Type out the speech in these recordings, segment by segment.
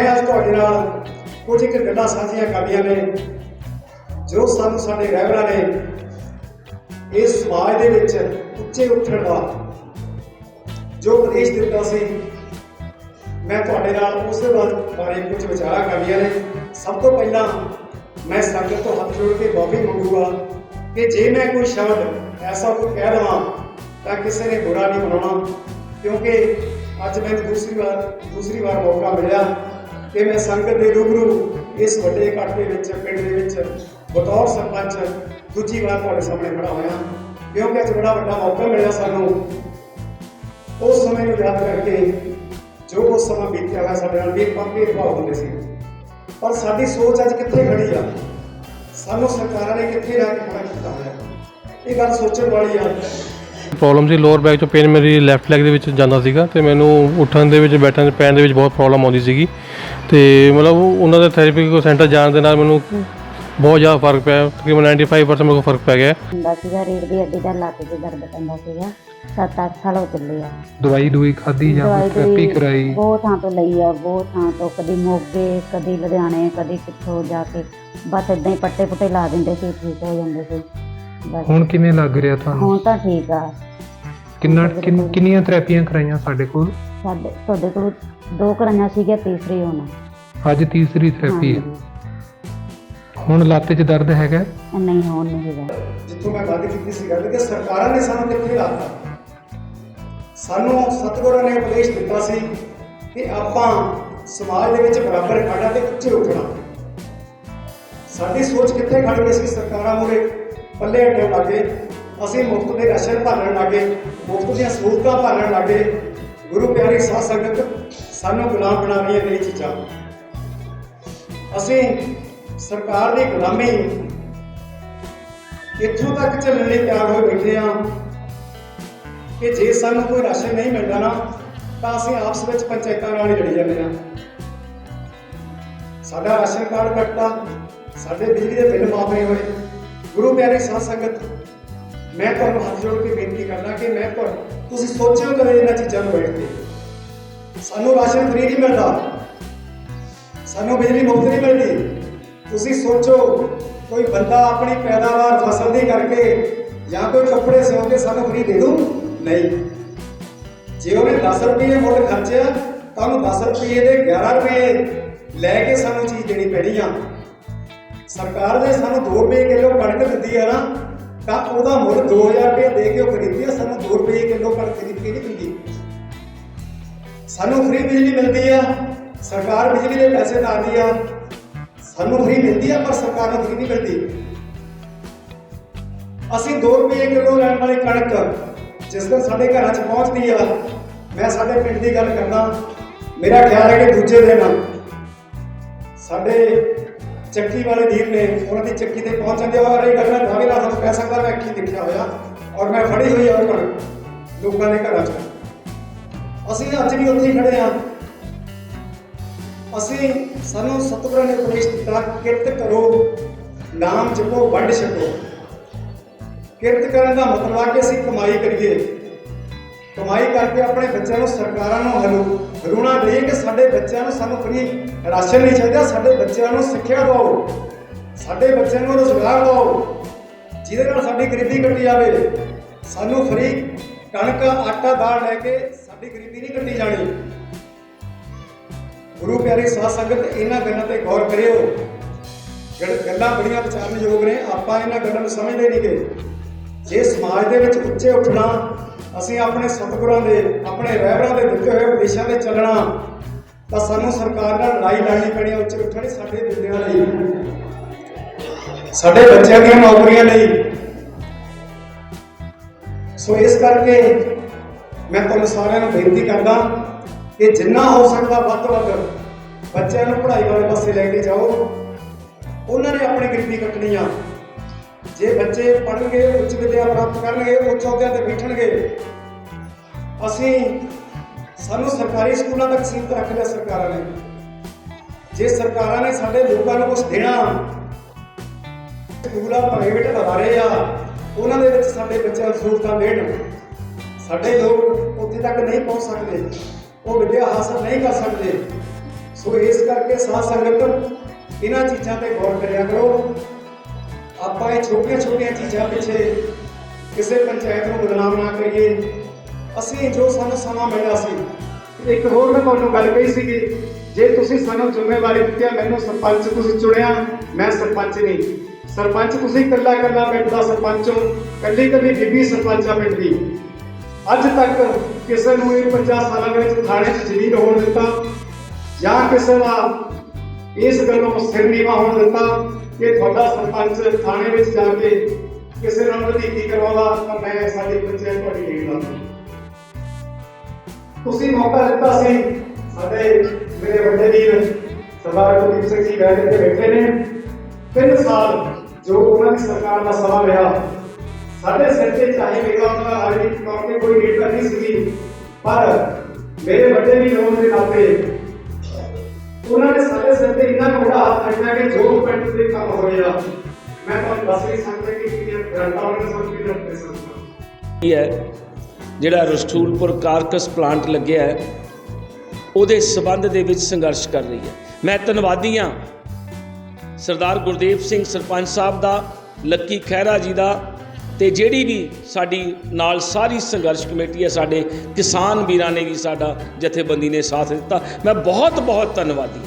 ਮੈਂ ਅੱਜ ਤੁਹਾਡੇ ਨਾਲ। ਕੁਝ ਇੱਕ ਗੱਲਾਂ ਸਾਂਝੀਆਂ ਕਰਨੀਆਂ ਨੇ, ਜੋ ਸਾਨੂੰ ਸਾਡੇ ਰਹਿਬਰਾਂ ਨੇ ਇਸ ਸਮਾਜ ਦੇ ਵਿੱਚ ਉੱਚੇ ਉੱਠਣ ਦਾ ਜੋ ਉਪਦੇਸ਼ ਦਿੱਤਾ ਸੀ, ਮੈਂ ਤੁਹਾਡੇ ਨਾਲ ਉਸ ਦੇ ਬਾਰੇ ਬਾਰੇ ਕੁਝ ਵਿਚਾਰਾਂ ਕਰਨੀਆਂ ਨੇ। ਸਭ ਤੋਂ ਪਹਿਲਾਂ ਮੈਂ ਸੰਗਤ ਤੋਂ ਹੱਥ ਜੋੜ ਕੇ ਮਾਫੀ ਮੰਗੂਗਾ ਕਿ ਜੇ ਮੈਂ ਕੋਈ ਸ਼ਬਦ ਐਸਾ ਕੋਈ ਕਹਿ ਦਵਾਂ, ਤਾਂ ਕਿਸੇ ਨੇ ਬੁਰਾ ਨਹੀਂ ਮਨਾਉਣਾ ਕਿਉਂਕਿ ਅੱਜ ਮੈਨੂੰ ਦੂਸਰੀ ਵਾਰ ਦੂਸਰੀ ਵਾਰ ਮੌਕਾ ਮਿਲਿਆ। ਕਿ ਮੈਂ ਸੰਗਤ ਦੇ ਰੂਬਰੂ ਇਸ ਵੱਡੇ ਇਕੱਠ ਦੇ ਵਿੱਚ, ਪਿੰਡ ਦੇ ਵਿੱਚ, ਬਤੌਰ ਸਰਪੰਚ, ਦੂਜੀ ਵਾਰ ਤੁਹਾਡੇ ਸਾਹਮਣੇ ਖੜਾ ਹੋਇਆ। ਕਿਉਂਕਿ ਅੱਜ ਬੜਾ ਵੱਡਾ ਮੌਕਾ ਮਿਲਿਆ ਸਾਨੂੰ। ਉਸ ਸਮੇਂ ਨੂੰ ਯਾਦ ਕਰਕੇ ਜੋ ਉਸ ਸਮਾਂ ਬੀਤਿਆ ਹੋਇਆ ਸਾਡੇ ਨਾਲ ਵੀ ਪੰਪੇ ਭਾਵ ਹੁੰਦੇ ਸੀ। ਪਰ ਸਾਡੀ ਸੋਚ ਅੱਜ ਕਿੱਥੇ ਖੜੀ ਆ? ਸਾਨੂੰ ਸਰਕਾਰਾਂ ਨੇ ਕਿੱਥੇ ਰਹਿ ਕੇ ਖੜਾ ਕੀਤਾ ਹੋਇਆ? ਇਹ ਗੱਲ ਸੋਚਣ ਵਾਲੀ ਆ। ਪ੍ਰੋਬਲਮ ਸੀ ਲੋਅਰ ਬੈਕ ਤੋਂ ਪੇਨ ਮੇਰੀ ਲੈਫਟ ਲੈਗ ਦੇ ਵਿੱਚ ਜਾਂਦਾ ਸੀਗਾ ਤੇ ਮੈਨੂੰ ਉੱਠਣ ਦੇ ਵਿੱਚ ਬੈਠਣ ਦੇ ਪੈਣ ਦੇ ਵਿੱਚ ਬਹੁਤ ਪ੍ਰੋਬਲਮ ਆਉਂਦੀ ਸੀਗੀ। ਤੇ ਮਤਲਬ ਉਹਨਾਂ ਦੇ ਥੈਰੇਪੀ ਸੈਂਟਰ ਜਾਣ ਦੇ ਨਾਲ ਮੈਨੂੰ ਬਹੁਤ ਜ਼ਿਆਦਾ ਫ਼ਰਕ ਪਿਆ ਤਕਰੀਬਨ 95% ਮੈਨੂੰ ਫ਼ਰਕ ਪੈ ਗਿਆ। ਹੁੰਦਾ ਸੀਗਾ ਰੀੜ ਦੀ ਹੱਡੀ ਦਾ ਲੱਤ 'ਚ ਦਰਦ ਪੈਂਦਾ ਸੀਗਾ 7-8 ਸਾਲ ਹੋ ਚੱਲੇ ਆ। ਦਵਾਈ ਦੂਈ ਖਾਦੀ ਜਾਂ ਦਵਾਈ ਥੈਰੇਪੀ ਦੂਈ ਕਰਾਈ? ਬਹੁਤ ਥਾਂ ਤੋਂ ਲਈ ਆ ਬਹੁਤ ਥਾਂ ਤੋਂ ਕਦੀ ਮੋਗੇ ਕਦੀ ਲੁਧਿਆਣੇ ਕਦੀ ਕਿੱਥੋਂ ਜਾ ਕੇ। ਬਸ ਇਦਾਂ ਹੀ ਪੱਟੇ ਪੁੱਟੇ ਲਾ ਦਿੰਦੇ ਸੀ ਠੀਕ ਹੋ ਜਾਂਦੇ ਸੀ। ਬਸ। ਹੁਣ ਕਿਵੇਂ ਲੱਗ ਰਿਹਾ ਤੁਹਾਨੂੰ? ਹੁਣ ਤਾਂ ਠੀਕ ਆ। ਕਿੰਨਾ ਕਿੰਨ- ਕਿੰਨੀਆਂ ਥੈਰੇਪੀਆਂ ਕਰਾਈਆਂ ਸਾਡੇ ਕੋਲ? ਸਾਡੇ ਤੁਹਾਡੇ ਕੋਲ ਦੋ ਕਰਾਈਆਂ ਸੀਗੀਆਂ ਤੀਸਰੀ ਹੁਣ। ਅੱਜ ਤੀਸਰੀ ਥੈਰੇਪੀ ਹੈ। ਹੁਣ ਲੱਤ 'ਚ ਦਰਦ ਹੈਗਾ। ਨਹੀਂ ਹੁਣ ਨਹੀਂ ਹੈਗਾ। ਜਿੱਥੋਂ ਮੈਂ ਗੱਲ ਕੀਤੀ ਸੀ ਗੱਲ ਕਿ ਸਰਕਾਰਾਂ ਨੇ ਸਾਨੂੰ ਕਿੱਥੇ ਲਾਤਾ ਸਾਨੂੰ ਸਤਿਗੁਰਾਂ ਨੇ ਉਪਦੇਸ਼ ਦਿੱਤਾ ਸੀ ਕਿ ਆਪਾਂ ਸਮਾਜ ਦੇ ਵਿੱਚ ਬਰਾਬਰ ਖੜਾ ਤੇ ਉੱਚੇ ਉੱਠਣਾ। ਸਾਡੀ ਸੋਚ ਕਿੱਥੇ ਖੜ ਗਈ ਸੀ ਸਰਕਾਰਾਂ ਮੂਰੇ ਪੱਲੇ ਲੱਗੇ ਅਸੀਂ ਮੁਫਤ ਦੇ ਰਾਸ਼ਨ ਭਾਲਣ ਲੱਗੇ ਮੁਫਤ ਦੀਆਂ ਸਹੂਲਤਾਂ ਭਾਲਣ ਲੱਗੇ ਗੁਰੂ ਪਿਆਰੀ ਸਾਧ ਸੰਗਤ, ਸਾਨੂੰ ਗੁਲਾਮ ਬਣਾ ਰਹੀਆਂ ਨੇ ਚੀਜ਼ਾਂ। ਅਸੀਂ ਸਰਕਾਰ ਦੀ ਗੁਲਾਮੀ ਇੱਥੋਂ ਤੱਕ ਚੱਲਣ ਲਈ ਤਿਆਰ ਹੋਏ ਬੈਠੇ ਆ ਕਿ ਜੇ ਸਾਨੂੰ ਕੋਈ ਰਾਸ਼ਨ ਨਹੀਂ ਮਿਲਦਾ ਨਾ, ਤਾਂ ਅਸੀਂ ਆਪਸ ਵਿੱਚ ਪੰਚਾਇਤਾਂ ਨਾਲ ਹੀ ਲੜੀ ਜਾਂਦੇ ਆ ਸਾਡਾ ਰਾਸ਼ਨ ਕਾਰਡ ਕੱਟਦਾ ਸਾਡੇ ਬਿਜਲੀ ਦੇ ਬਿੱਲ ਮਾਫ ਨਹੀਂ ਹੋਏ। ਗੁਰੂ ਪਿਆਰੀ ਸਾਧ ਸੰਗਤ ਮੈਂ ਤੁਹਾਨੂੰ ਹੱਥ ਜੋੜ ਕੇ ਬੇਨਤੀ ਕਰਦਾ ਕਿ ਮੈਂ ਤੁਹਾਨੂੰ ਤੁਸੀਂ ਸੋਚਿਓ ਕਦੇ ਇਹਨਾਂ ਚੀਜ਼ਾਂ ਨੂੰ ਬੈਠ ਕੇ। ਸਾਨੂੰ ਰਾਸ਼ਨ ਫ੍ਰੀ ਨਹੀਂ ਮਿਲਦਾ। ਸਾਨੂੰ ਬਿਜਲੀ ਮੁਫਤ ਨਹੀਂ ਮਿਲਦੀ। ਤੁਸੀਂ ਸੋਚੋ, ਕੋਈ ਬੰਦਾ ਆਪਣੀ ਪੈਦਾਵਾਰ ਫਸਲ ਦੀ ਕਰਕੇ ਜਾਂ ਕੋਈ ਕੱਪੜੇ ਸਿਉਂ ਕੇ ਸਾਨੂੰ ਫ੍ਰੀ ਦੇ ਦੂ ਨਹੀਂ। ਜੇ ਉਹਨੇ 10 ਰੁਪਏ ਮੁੱਲ ਖਰਚਿਆ ਤੁਹਾਨੂੰ ਉਹਨੂੰ 10 ਰੁਪਏ ਦੇ 11 ਰੁਪਏ ਲੈ ਕੇ ਸਾਨੂੰ ਚੀਜ਼ ਦੇਣੀ ਪੈਣੀ ਆ। ਸਰਕਾਰ ਨੇ ਸਾਨੂੰ 2 ਰੁਪਏ ਕਿਲੋ ਕਣਕ ਦਿੱਤੀ ਆ ਨਾ ਤਾਂ ਉਹਦਾ ਮੁੱਲ 2000 ਰੁਪਏ ਦੇ ਕੇ ਉਹ ਖਰੀਦੀ ਆ, ਸਾਨੂੰ 2 ਰੁਪਏ ਕਿਲੋ ਕਣਕ ਖਰੀਦ ਨਹੀਂ ਦਿੰਦੀ। ਸਾਨੂੰ ਫ੍ਰੀ ਬਿਜਲੀ ਮਿਲਦੀ ਆ, ਸਰਕਾਰ ਬਿਜਲੀ ਦੇ ਪੈਸੇ ਲਾਉਂਦੀ ਆ। ਸਾਨੂੰ ਫ੍ਰੀ ਮਿਲਦੀ ਆ, ਪਰ ਸਰਕਾਰ ਨੂੰ ਫ੍ਰੀ ਨਹੀਂ ਮਿਲਦੀ। ਅਸੀਂ 2 ਰੁਪਏ ਕਿਲੋ ਲੈਣ ਵਾਲੀ ਕਣਕ ਜਿਸ ਦਿਨ ਸਾਡੇ ਘਰਾਂ 'ਚ ਪਹੁੰਚਦੀ ਆ, ਮੈਂ ਸਾਡੇ ਪਿੰਡ ਦੀ ਗੱਲ ਕਰਦਾ, ਮੇਰਾ ਖਿਆਲ ਹੈ ਕਿ ਦੂਜੇ ਦਿਨ ਸਾਡੇ ਚੱਕੀ ਵਾਲੇ ਵੀਰ ਨੇ, ਉਹਨਾਂ ਦੀ ਚੱਕੀ ਤੇ ਪਹੁੰਚਣ ਦੇ ਬਾਅਦ ਇਹ ਗੱਲ ਨਾਲ ਤੁਹਾਨੂੰ ਔਰ ਮੈਂ ਖੜੀ ਹੋਈ ਆ ਉਹ ਲੋਕਾਂ ਦੇ ਘਰਾਂ 'ਚ। ਅਸੀਂ ਅੱਜ ਵੀ ਉੱਥੇ ਹੀ ਖੜੇ ਹਾਂ ਅਸੀਂ ਸਾਨੂੰ ਸਤਿਗੁਰਾਂ ਨੇ ਉਪਦੇਸ਼ ਦਿੱਤਾ, ਕਿਰਤ ਕਰੋ, ਨਾਮ ਜਪੋ, ਵੰਡ ਛਕੋ। ਕਿਰਤ ਕਰਨ ਦਾ ਮਤਲਬ ਆ ਕਿ ਅਸੀਂ ਕਮਾਈ ਕਰੀਏ। ਕਮਾਈ ਕਰਕੇ ਆਪਣੇ ਬੱਚਿਆਂ ਨੂੰ ਸਰਕਾਰਾਂ ਨੂੰ ਹਲੂ ਹਰੂਣਾ ਦੇਈਏ ਕਿ ਸਾਡੇ ਬੱਚਿਆਂ ਨੂੰ ਸਾਨੂੰ ਫਰੀ ਰਾਸ਼ਨ ਨਹੀਂ ਚਾਹੀਦਾ, ਸਾਡੇ ਬੱਚਿਆਂ ਨੂੰ ਸਿੱਖਿਆ ਦਿਓ। ਸਾਡੇ ਬੱਚਿਆਂ ਨੂੰ ਰੋਜ਼ਗਾਰ ਦਿਓ। ਜਿਹਦੇ ਨਾਲ ਸਾਡੀ ਗਰੀਬੀ ਕੱਟੀ ਜਾਵੇ। ਸਾਨੂੰ ਫਰੀ ਕਣਕ, ਆਟਾ, ਦਾਲ ਲੈ ਕੇ ਸਾਡੀ ਗਰੀਬੀ ਨਹੀਂ ਕੱਟੀ ਜਾਣੀ। ਗੁਰੂ ਪਿਆਰੀ ਸਾਧ ਸੰਗਤ, ਇਹਨਾਂ ਗੱਲਾਂ ਤੇ ਗੌਰ ਕਰਿਓ। ਗੱਲ- ਗੱਲਾਂ ਬੜੀਆਂ ਵਿਚਾਰਨਯੋਗ ਨੇ, ਆਪਾਂ ਇਹਨਾਂ ਗੱਲਾਂ ਨੂੰ ਸਮਝਦੇ ਨਹੀਂ ਨਹੀਂਗੇ ਜੇ ਸਮਾਜ ਦੇ ਵਿੱਚ ਉੱਚੇ ਉੱਠਣਾ, ਅਸੀਂ ਆਪਣੇ ਸਤਿਗੁਰਾਂ ਦੇ, ਆਪਣੇ ਰਹਿਬਰਾਂ ਦੇ ਦਿੱਤੇ ਹੋਏ ਉਪਦੇਸ਼ਾਂ ਤੇ ਚੱਲਣਾ, ਤਾਂ ਸਾਨੂੰ ਸਰਕਾਰ ਨਾਲ ਲੜਾਈ ਲੜਨੀ ਪੈਣੀ ਉੱਚੇ ਉੱਠਣ ਸਾਡੇ ਦਿਲਿਆਂ ਲਈ। ਸਾਡੇ ਬੱਚਿਆਂ ਦੀਆਂ ਨੌਕਰੀਆਂ ਲਈ। ਸੋ ਇਸ ਕਰਕੇ ਮੈਂ ਤੁਹਾਨੂੰ ਸਾਰਿਆਂ ਨੂੰ ਬੇਨਤੀ ਕਰਦਾ ਕਿ ਜਿੰਨਾ ਹੋ ਸਕਦਾ ਵੱਧ ਤੋਂ ਵੱਧ ਬੱਚਿਆਂ ਨੂੰ ਪੜ੍ਹਾਈ ਵਾਲੇ ਪਾਸੇ ਲੈ ਕੇ ਜਾਓ। ਉਹਨਾਂ ਨੇ ਆਪਣੀ ਗਿਣਤੀ ਕੱਟਣੀ ਆ। ਜੇ ਬੱਚੇ ਪੜ੍ਹਨਗੇ, ਉੱਚ ਵਿਦਿਆ ਪ੍ਰਾਪਤ ਕਰਨਗੇ ਉੱਚ ਅਹੁਦਿਆਂ ਤੇ ਬੈਠਣਗੇ। ਅਸੀਂ ਸਾਨੂੰ ਸਰਕਾਰੀ ਸਕੂਲਾਂ ਤੱਕ ਸੀਮਤ ਰੱਖ ਲਿਆ ਸਰਕਾਰਾਂ ਨੇ। ਜੇ ਸਰਕਾਰਾਂ ਨੇ ਸਾਡੇ ਲੋਕਾਂ ਨੂੰ ਕੁਝ ਦੇਣਾ, ਸਕੂਲਾਂ ਪ੍ਰਾਈਵੇਟ ਅਦਾਰੇ ਆ ਉਹਨਾਂ ਦੇ ਵਿੱਚ ਸਾਡੇ ਬੱਚਿਆਂ ਨੂੰ ਸਹੂਲਤਾਂ ਦੇਣ। ਸਾਡੇ ਲੋਕ ਉੱਥੇ ਤੱਕ ਨਹੀਂ ਪਹੁੰਚ ਸਕਦੇ। ਉਹ ਵਿਦਿਆ ਹਾਸਲ ਨਹੀਂ ਕਰ ਸਕਦੇ। ਸੋ ਇਸ ਕਰਕੇ ਸਾਧ ਸੰਗਤ, ਇਹਨਾਂ ਚੀਜ਼ਾਂ ਤੇ ਗੌਰ ਕਰਿਆ ਕਰੋ। ਆਪਾਂ ਇਹ ਛੋਟੀਆਂ ਛੋਟੀਆਂ ਚੀਜ਼ਾਂ ਪਿੱਛੇ ਕਿਸੇ ਪੰਚਾਇਤ ਨੂੰ ਬਦਨਾਮ ਨਾ ਕਰੀਏ। ਅਸੀਂ ਜੋ ਸਾਨੂੰ ਸਮਾਂ ਮਿਲਿਆ ਸੀ। ਇੱਕ ਹੋਰ ਮੈਂ ਤੁਹਾਨੂੰ ਗੱਲ ਕਹੀ ਸੀਗੀ, ਜੇ ਤੁਸੀਂ ਸਾਨੂੰ ਜ਼ਿੰਮੇਵਾਰੀ ਦਿੱਤੀ ਮੈਨੂੰ ਸਰਪੰਚ ਤੁਸੀਂ ਚੁਣਿਆ, ਮੈਂ ਸਰਪੰਚ ਨਹੀਂ। ਸਰਪੰਚ, ਤੁਸੀਂ ਇਕੱਲਾ ਇਕੱਲਾ ਪਿੰਡ ਦਾ ਸਰਪੰਚ ਹੋ, ਇਕੱਲੀ ਇਕੱਲੀ ਬੀਬੀ ਸਰਪੰਚ ਆ ਪਿੰਡ ਦੀ। ਅੱਜ ਤੱਕ ਕਿਸੇ ਨੂੰ ਇਹ 50 ਸਾਲਾਂ ਦੇ ਵਿੱਚ ਥਾਣੇ 'ਚ ਜ਼ਲੀਲ ਹੋਣ ਦਿੱਤਾ, ਜਾਂ ਕਿਸੇ ਦਾ ਇਸ ਗੱਲੋਂ ਸਿਰ ਨੀਵਾ ਹੋਣ ਦਿੱਤਾ ਕਿ ਤੁਹਾਡਾ ਸਰਪੰਚ ਥਾਣੇ ਵਿੱਚ ਜਾ ਕੇ ਕਿਸੇ ਨਾਲ ਵਧੀਕੀ ਕਰਵਾਉਂਦਾ, ਤਾਂ ਮੈਂ ਸਾਡੀ ਪੰਚਾਇਤ ਤੁਹਾਡੀ ਨਹੀਂ ਤੁਸੀਂ ਮੌਕਾ ਦਿੱਤਾ ਸੀ, ਸਾਡੇ ਮੇਰੇ ਵੱਡੇ ਵੀਰ ਸਰਦਾਰ ਕੁਲਦੀਪ ਸਿੰਘ ਜੀ ਬੈਠ ਕੇ ਬੈਠੇ ਨੇ। ਤਿੰਨ ਸਾਲ ਜੋ ਉਹਨਾਂ ਦੀ ਸਰਕਾਰ ਦਾ ਸਮਾਂ ਰਿਹਾ, ਸਾਡੇ ਸਿਰ ਤੇ ਚਾਹੇ ਮੇਰਾ ਉਹਨਾਂ ਰਾਜਨੀਤਿਕ ਤੌਰ ਤੇ ਕੋਈ ਲੀਡਰ ਨਹੀਂ ਸੀਗੀ, ਪਰ ਮੇਰੇ ਵੱਡੇ ਵੀਰ ਹੋਣ ਦੇ ਨਾਤੇ ਉਹਨਾਂ ਨੇ ਸਾਡੇ ਸਿਰ ਤੇ ਇੰਨਾ ਵੱਡਾ ਹੱਥ ਰੱਖਿਆ ਕਿ ਜੋ ਪਿੰਡ ਦੇ ਕੰਮ ਹੋਇਆ, ਮੈਂ ਤੁਹਾਨੂੰ ਦੱਸ ਨਹੀਂ ਸਕਦਾ ਕਿ ਕਿੰਨੀਆਂ ਗਰੰਟਾਂ ਉਹਨਾਂ ਸਭ ਕੀ ਰੱਖਦੇ ਸਨ। ਇਹ ਹੈ, ਜਿਹੜਾ ਰਸਟੂਲਪੁਰ ਕਾਰਕਸ ਪਲਾਂਟ ਲੱਗਿਆ ਹੈ, ਉਹਦੇ ਸਬੰਧ ਦੇ ਵਿੱਚ ਸੰਘਰਸ਼ ਕਰ ਰਹੀ ਹੈ। ਮੈਂ ਧੰਨਵਾਦੀ ਹਾਂ ਸਰਦਾਰ ਗੁਰਦੇਵ ਸਿੰਘ ਸਰਪੰਚ ਸਾਹਿਬ ਦਾ, ਲੱਕੀ ਖਹਿਰਾ ਜੀ ਦਾ ਤੇ ਜਿਹੜੀ ਵੀ ਸਾਡੀ ਨਾਲ ਸਾਰੀ ਸੰਘਰਸ਼ ਕਮੇਟੀ ਹੈ, ਸਾਡੇ ਕਿਸਾਨ ਵੀਰਾਂ ਨੇ ਵੀ ਸਾਡਾ ਜਥੇਬੰਦੀ ਨੇ ਸਾਥ ਦਿੱਤਾ। ਮੈਂ ਬਹੁਤ ਬਹੁਤ ਧੰਨਵਾਦੀ ਹਾਂ।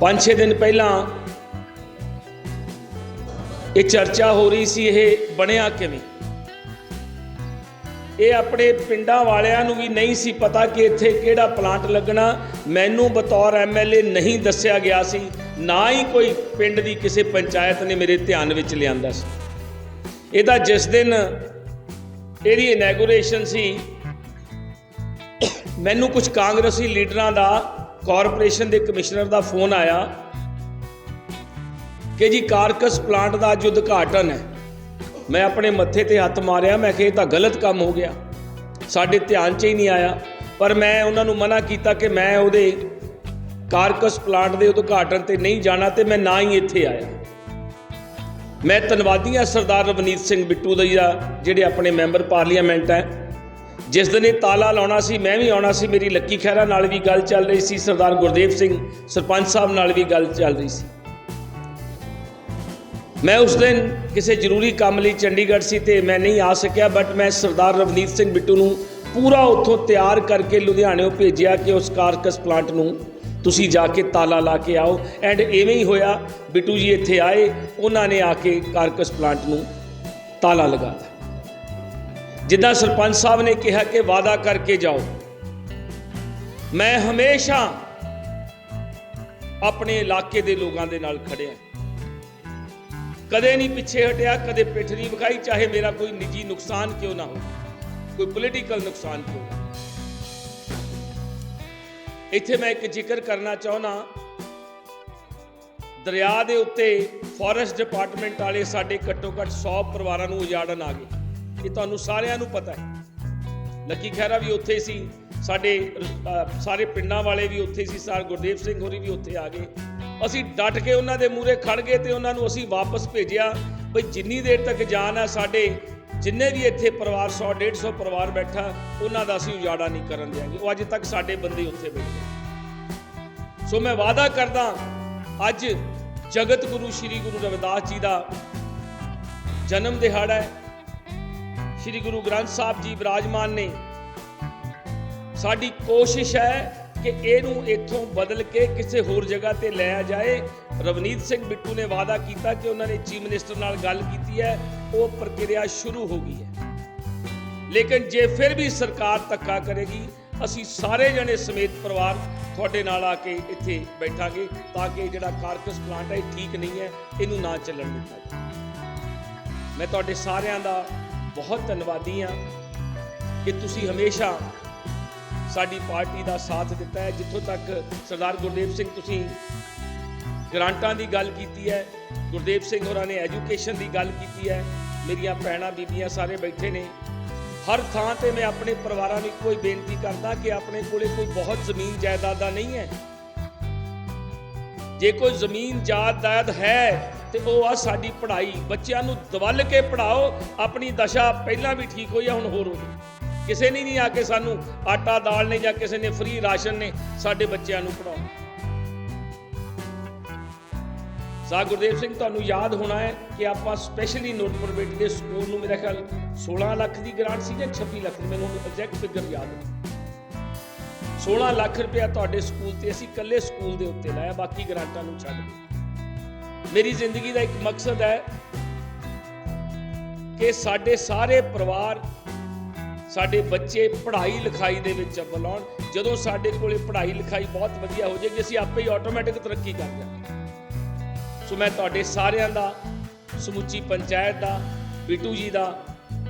ਪੰਜ ਛੇ ਦਿਨ ਪਹਿਲਾਂ ਇਹ ਚਰਚਾ ਹੋ ਰਹੀ ਸੀ, ਇਹ ਬਣਿਆ ਕਿਵੇਂ? ਇਹ ਆਪਣੇ ਪਿੰਡਾਂ ਵਾਲਿਆਂ ਨੂੰ ਵੀ ਨਹੀਂ ਸੀ ਪਤਾ ਕਿ ਇੱਥੇ ਕਿਹੜਾ ਪਲਾਂਟ ਲੱਗਣਾ। ਮੈਨੂੰ ਬਤੌਰ ਐਮਐਲਏ ਨਹੀਂ ਦੱਸਿਆ ਗਿਆ ਸੀ। ਨਾ ਹੀ ਕੋਈ ਪਿੰਡ ਦੀ ਕਿਸੇ ਪੰਚਾਇਤ ਨੇ ਮੇਰੇ ਧਿਆਨ ਵਿੱਚ ਲਿਆਂਦਾ ਸੀ। ਇਹਦਾ ਜਿਸ ਦਿਨ ਇਹਦੀ ਇਨੈਗੂਰੇਸ਼ਨ ਸੀ, ਮੈਨੂੰ ਕੁਝ ਕਾਂਗਰਸੀ ਲੀਡਰਾਂ ਦਾ ਕਾਰਪੋਰੇਸ਼ਨ ਦੇ ਕਮਿਸ਼ਨਰ ਦਾ ਫੋਨ ਆਇਆ ਕਿ ਜੀ ਕਾਰਕਸ ਪਲਾਂਟ ਦਾ ਅੱਜ ਉਦਘਾਟਨ ਹੈ। ਮੈਂ ਆਪਣੇ ਮੱਥੇ ਤੇ ਹੱਥ ਮਾਰਿਆ, ਮੈਂ ਕਿਹਾ ਇਹ ਤਾਂ ਗਲਤ ਕੰਮ ਹੋ ਗਿਆ। ਸਾਡੇ ਧਿਆਨ 'ਚ ਹੀ ਨਹੀਂ ਆਇਆ। ਪਰ ਮੈਂ ਉਹਨਾਂ ਨੂੰ ਮਨਾ ਕੀਤਾ ਕਿ ਮੈਂ ਉਹਦੇ ਕਾਰਕਸ ਪਲਾਂਟ ਦੇ ਉਦਘਾਟਨ ਤੇ ਨਹੀਂ ਜਾਣਾ ਤੇ ਮੈਂ ਨਾ ਹੀ ਇੱਥੇ ਆਇਆ। ਮੈਂ ਧੰਨਵਾਦੀ ਹਾਂ ਸਰਦਾਰ ਰਵਨੀਤ ਸਿੰਘ ਬਿੱਟੂ ਦਾ ਜਿਹੜੇ ਆਪਣੇ ਮੈਂਬਰ ਪਾਰਲੀਮੈਂਟ ਹੈ। ਜਿਸ ਦਿਨ ਇਹ ਤਾਲਾ ਲਾਉਣਾ ਸੀ, ਮੈਂ ਵੀ ਆਉਣਾ ਸੀ, ਮੇਰੀ ਲੱਕੀ ਖਹਿਰਾ ਨਾਲ ਵੀ ਗੱਲ ਚੱਲ ਰਹੀ ਸੀ, ਸਰਦਾਰ ਗੁਰਦੇਵ ਸਿੰਘ ਸਰਪੰਚ ਸਾਹਿਬ ਨਾਲ ਵੀ ਗੱਲ ਚੱਲ ਰਹੀ ਸੀ। ਮੈਂ ਉਸ ਦਿਨ ਕਿਸੇ ਜ਼ਰੂਰੀ ਕੰਮ ਲਈ ਚੰਡੀਗੜ੍ਹ ਸੀ ਤੇ ਮੈਂ ਨਹੀਂ ਆ ਸਕਿਆ ਬਟ ਮੈਂ ਸਰਦਾਰ ਰਵਨੀਤ ਸਿੰਘ ਬਿੱਟੂ ਨੂੰ ਪੂਰਾ ਉੱਥੋਂ ਤਿਆਰ ਕਰਕੇ ਲੁਧਿਆਣੇੋਂ ਭੇਜਿਆ ਕਿ ਉਸ ਕਾਰਕਸ ਪਲਾਂਟ ਨੂੰ ਤੁਸੀਂ ਜਾ ਕੇ ਤਾਲਾ ਲਾ ਕੇ ਆਓ। ਐਂਡ ਐਵੇਂ ਹੀ ਹੋਇਆ, ਬਿੱਟੂ ਜੀ ਇੱਥੇ ਆਏ, ਉਹਨਾਂ ਨੇ ਆ ਕੇ ਕਾਰਕਸ ਪਲਾਂਟ ਨੂੰ ਤਾਲਾ ਲਗਾਤਾ। ਜਿੱਦਾਂ ਸਰਪੰਚ ਸਾਹਿਬ ਨੇ ਕਿਹਾ ਕਿ ਵਾਅਦਾ ਕਰਕੇ ਜਾਓ। ਮੈਂ ਹਮੇਸ਼ਾ ਆਪਣੇ ਇਲਾਕੇ ਦੇ ਲੋਕਾਂ ਦੇ ਨਾਲ ਖੜਿਆ। ਕਦੇ ਨਹੀਂ ਪਿੱਛੇ ਹਟਿਆ, ਕਦੇ ਪਿੱਠ ਨਹੀਂ ਵਿਖਾਈ, ਚਾਹੇ ਮੇਰਾ ਕੋਈ ਨਿੱਜੀ ਨੁਕਸਾਨ ਕਿਉਂ ਨਾ ਹੋ ਕੋਈ ਪੋਲੀਟੀਕਲ ਨੁਕਸਾਨ ਕਿਉਂ ਨਾ ਇੱਥੇ ਮੈਂ ਇੱਕ ਜ਼ਿਕਰ ਕਰਨਾ ਚਾਹੁੰਦਾ ਦਰਿਆ ਦੇ ਉੱਤੇ ਫੋਰੈਸਟ ਡਿਪਾਰਟਮੈਂਟ ਵਾਲੇ ਸਾਡੇ ਘੱਟੋ ਘੱਟ 100 ਪਰਿਵਾਰਾਂ ਨੂੰ ਉਜਾੜਨ ਆ ਗਏ। ਇਹ ਤੁਹਾਨੂੰ ਸਾਰਿਆਂ ਨੂੰ ਪਤਾ ਹੈ। ਲੱਕੀ ਖੈਰਾ ਵੀ ਉੱਥੇ ਸੀ, ਸਾਡੇ ਸਾਰੇ ਪਿੰਡਾਂ ਵਾਲੇ ਵੀ ਉੱਥੇ ਸੀ, ਸਰ ਗੁਰਦੇਵ ਸਿੰਘ ਹੋਰੀ ਵੀ ਉੱਥੇ ਆ ਗਏ। ਅਸੀਂ ਡਟ ਕੇ ਉਹਨਾਂ ਦੇ ਮੂਹਰੇ ਖੜ ਗਏ ਤੇ ਉਹਨਾਂ ਨੂੰ ਅਸੀਂ ਵਾਪਸ ਭੇਜਿਆ। ਬਈ ਜਿੰਨੀ ਦੇਰ ਤੱਕ ਜਾਨ ਹੈ ਸਾਡੇ, ਜਿੰਨੇ ਵੀ ਇੱਥੇ ਪਰਿਵਾਰ 100 150 ਪਰਿਵਾਰ ਬੈਠਾ, ਉਹਨਾਂ ਦਾ ਅਸੀਂ ਉਜਾੜਾ ਨਹੀਂ ਕਰਨ ਦਿਆਂਗੇ। ਉਹ ਅੱਜ ਤੱਕ ਸਾਡੇ ਬੰਦੇ ਉੱਥੇ ਬੈਠੇ ਸੋ ਮੈਂ ਵਾਅਦਾ ਕਰਦਾ, ਅੱਜ ਜਗਤ ਗੁਰੂ, ਸ੍ਰੀ ਗੁਰੂ ਰਵਿਦਾਸ ਜੀ ਦਾ ਜਨਮ ਦਿਹਾੜਾ ਹੈ। ਸ੍ਰੀ ਗੁਰੂ ਗ੍ਰੰਥ ਸਾਹਿਬ ਜੀ ਵਿਰਾਜਮਾਨ ਨੇ। ਸਾਡੀ ਕੋਸ਼ਿਸ਼ ਹੈ ਕਿ ਇਹਨੂੰ ਇੱਥੋਂ ਬਦਲ ਕੇ ਕਿਸੇ ਹੋਰ ਜਗ੍ਹਾ ਤੇ ਲਿਆ ਜਾਏ। ਰਵਨੀਤ ਸਿੰਘ ਬਿੱਟੂ ਨੇ ਵਾਅਦਾ ਕੀਤਾ ਕਿ ਉਹਨਾਂ ਨੇ ਚੀਫ ਮਿਨਿਸਟਰ ਨਾਲ ਗੱਲ ਕੀਤੀ ਹੈ। ਉਹ ਪ੍ਰਕਿਰਿਆ ਸ਼ੁਰੂ ਹੋ ਗਈ ਹੈ। ਲੇਕਿਨ ਜੇ ਫਿਰ ਵੀ ਸਰਕਾਰ ਧੱਕਾ ਕਰੇਗੀ, ਅਸੀਂ ਸਾਰੇ ਜਣੇ ਸਮੇਤ ਪਰਿਵਾਰ ਤੁਹਾਡੇ ਨਾਲ ਆ ਕੇ ਇੱਥੇ ਬੈਠਾਂਗੇ ਤਾਂ ਕਿ ਜਿਹੜਾ ਕਾਰਕਸ ਪਲਾਂਟ ਹੈ ਇਹ ਠੀਕ ਨਹੀਂ ਹੈ, ਇਹਨੂੰ ਨਾ ਚੱਲਣ ਦਿੱਤਾ ਮੈਂ ਤੁਹਾਡੇ ਸਾਰਿਆਂ ਦਾ ਬਹੁਤ ਧੰਨਵਾਦੀ ਹਾਂ ਕਿ ਤੁਸੀਂ ਹਮੇਸ਼ਾ ਸਾਡੀ ਪਾਰਟੀ ਦਾ ਸਾਥ ਦਿੱਤਾ ਹੈ। ਜਿੱਥੋਂ ਤੱਕ ਸਰਦਾਰ ਗੁਰਦੇਵ ਸਿੰਘ ਤੁਸੀਂ ਗ੍ਰਾਂਟਾਂ ਦੀ ਗੱਲ ਕੀਤੀ ਹੈ, ਗੁਰਦੇਵ ਸਿੰਘ ਹੋਰਾਂ ਨੇ ਐਜੂਕੇਸ਼ਨ ਦੀ ਗੱਲ ਕੀਤੀ ਹੈ, ਮੇਰੀਆਂ ਭੈਣਾਂ, ਬੀਬੀਆਂ ਸਾਰੇ ਬੈਠੇ ਨੇ। ਹਰ ਥਾਂ ਤੇ ਮੈਂ ਆਪਣੇ ਪਰਿਵਾਰਾਂ ਨੂੰ ਇੱਕੋ ਹੀ ਬੇਨਤੀ ਕਰਦਾ ਕਿ ਆਪਣੇ ਕੋਲੇ ਕੋਈ ਬਹੁਤ ਜ਼ਮੀਨ ਜਾਇਦਾਦ ਦਾ ਨਹੀਂ ਹੈ। ਜੇ ਕੋਈ ਜ਼ਮੀਨ ਜਾਇਦਾਦ ਹੈ ਤੇ ਉਹ ਆ ਸਾਡੀ ਪੜ੍ਹਾਈ। ਬੱਚਿਆਂ ਨੂੰ ਦਵਲ ਕੇ ਪੜਾਓ ਆਪਣੀ ਦਸ਼ਾ ਪਹਿਲਾਂ ਵੀ ਠੀਕ ਹੋਈ ਆ, ਹੁਣ ਹੋਰ ਹੋ ਗਈ। ਕਿਸੇ ਨੇ ਨਹੀਂ ਆ ਕੇ ਸਾਨੂੰ ਆਟਾ ਦਾਲ ਨੇ ਜਾਂ ਕਿਸੇ ਨੇ ਫ੍ਰੀ ਰਾਸ਼ਨ ਨੇ ਸਾਡੇ ਬੱਚਿਆਂ ਨੂੰ ਪੜਾਉਣਾ ਸਾ ਗੁਰਦੇਵ ਸਿੰਘ, ਤੁਹਾਨੂੰ ਯਾਦ ਹੋਣਾ ਹੈ ਕਿ ਆਪਾਂ ਸਪੈਸ਼ਲੀ ਨੋਟਪੁਰ ਬੇਟੀ ਦੇ ਸਕੂਲ ਨੂੰ ਮੇਰਾ ਖਿਆਲ 16 ਲੱਖ ਦੀ ਗ੍ਰਾਂਟ ਸੀ ਜਾਂ 26 ਲੱਖ ਦੀ, ਮੈਨੂੰ ਐਗਜ਼ੈਕਟ ਫਿਗਰ ਯਾਦ ਨਹੀਂ 16 ਲੱਖ ਰੁਪਇਆ ਤੁਹਾਡੇ ਸਕੂਲ ਤੇ ਅਸੀਂ ਇਕੱਲੇ ਸਕੂਲ ਦੇ ਉੱਤੇ ਲਾਇਆ, ਬਾਕੀ ਗ੍ਰਾਂਟਾਂ ਨੂੰ ਛੱਡ ਕੇ ਮੇਰੀ ਜ਼ਿੰਦਗੀ ਦਾ ਇੱਕ ਮਕਸਦ ਹੈ ਕਿ ਸਾਡੇ ਸਾਰੇ ਪਰਿਵਾਰ ਸਾਡੇ ਬੱਚੇ ਪੜ੍ਹਾਈ ਲਿਖਾਈ ਦੇ ਵਿੱਚ ਅੱਵਲ ਆਉਣ ਜਦੋਂ ਸਾਡੇ ਕੋਲੇ ਪੜ੍ਹਾਈ ਲਿਖਾਈ ਬਹੁਤ ਵਧੀਆ ਹੋ ਜਾਏਗੀ, ਅਸੀਂ ਆਪੇ ਹੀ ਆਟੋਮੈਟਿਕ ਤਰੱਕੀ ਕਰ ਜਾਵਾਂਗੇ ਸੋ ਮੈਂ ਤੁਹਾਡੇ ਸਾਰਿਆਂ ਦਾ, ਸਮੁੱਚੀ ਪੰਚਾਇਤ ਦਾ, ਬਿੱਟੂ ਜੀ ਦਾ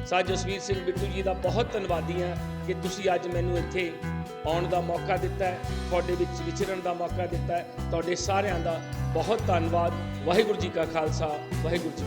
ਸਾ ਜਸਵੀਰ ਸਿੰਘ ਬਿੱਟੂ ਜੀ ਦਾ ਬਹੁਤ ਧੰਨਵਾਦੀ ਹਾਂ ਕਿ ਤੁਸੀਂ ਅੱਜ ਮੈਨੂੰ ਇੱਥੇ ਆਉਣ ਦਾ ਮੌਕਾ ਦਿੱਤਾ ਹੈ, ਤੁਹਾਡੇ ਵਿੱਚ ਵਿਚਰਨ ਦਾ ਮੌਕਾ ਦਿੱਤਾ ਹੈ। ਤੁਹਾਡੇ ਸਾਰਿਆਂ ਦਾ ਬਹੁਤ ਧੰਨਵਾਦ। ਵਾਹਿਗੁਰੂ ਜੀ ਕਾ ਖਾਲਸਾ, ਵਾਹਿਗੁਰੂ ਜੀ